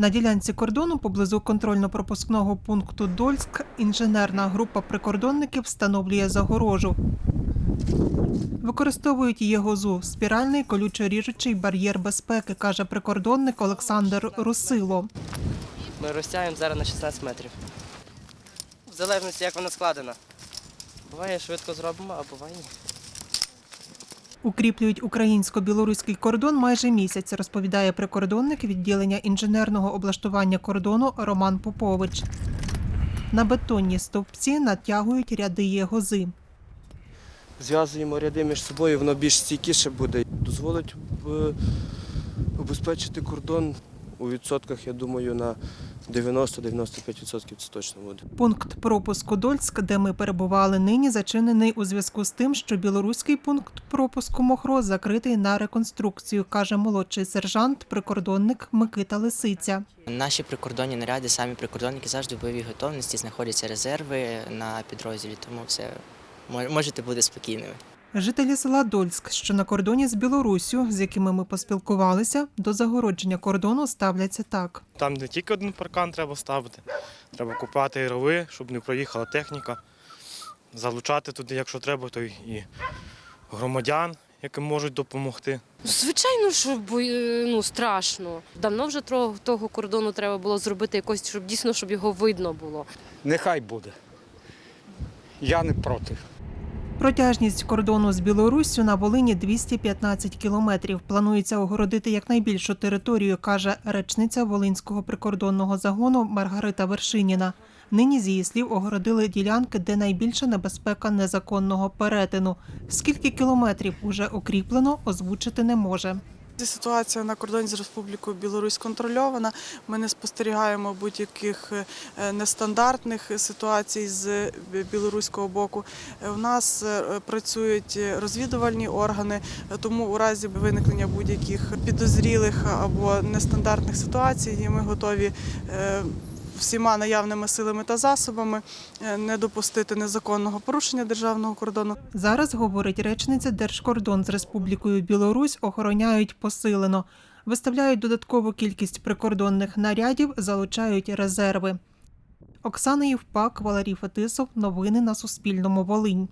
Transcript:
На ділянці кордону поблизу контрольно-пропускного пункту Дольськ інженерна група прикордонників встановлює загорожу. Використовують єгозу спіральний колючо-ріжучий бар'єр безпеки, каже прикордонник Олександр Русило. Ми розтягуємо зараз на 16 метрів. В залежності, як вона складена. Буває, швидко зробимо, а буває ні. Укріплюють українсько-білоруський кордон майже місяць, розповідає прикордонник відділення інженерного облаштування кордону Роман Попович. На бетонні стовпці натягують ряди єгози. зв'язуємо ряди між собою, воно більш стійкіше буде. Дозволить е, обезпечити кордон у відсотках, я думаю, на 90-95% це точно буде. Пункт пропуску Дольськ, де ми перебували нині, зачинений у зв'язку з тим, що білоруський пункт пропуску Мохро закритий на реконструкцію, каже молодший сержант, прикордонник Микита Лисиця. Наші прикордонні наряди, самі прикордонники завжди в бойовій готовності, знаходяться резерви на підрозділі, тому все мо- можете бути спокійними. Жителі села Дольськ, що на кордоні з Білоруссю, з якими ми поспілкувалися, до загородження кордону ставляться так. Там не тільки один паркан треба ставити, треба купати рови, щоб не проїхала техніка, залучати туди, якщо треба, то і громадян, яким можуть допомогти. Звичайно, що ну, страшно. Давно вже того, того кордону треба було зробити якось, щоб дійсно щоб його видно було. Нехай буде. Я не проти. Протяжність кордону з Білоруссю на Волині 215 кілометрів. Планується огородити якнайбільшу територію, каже речниця Волинського прикордонного загону Маргарита Вершиніна. Нині, з її слів, огородили ділянки, де найбільша небезпека незаконного перетину. Скільки кілометрів уже укріплено, озвучити не може. Ситуація на кордоні з Республікою Білорусь контрольована. Ми не спостерігаємо будь-яких е, нестандартних ситуацій з білоруського боку. Е, У нас е, працюють розвідувальні органи, е, тому у разі виникнення будь-яких підозрілих або нестандартних ситуацій ми готові е, всіма наявними силами та засобами е, не допустити незаконного порушення державного кордону. Зараз, говорить речниця, Держкордон з Республікою Білорусь охороняють посилено. Виставляють додаткову кількість прикордонних нарядів, залучають резерви. Оксана Євпак, Валерій Фетисов. Новини на Суспільному. Волинь.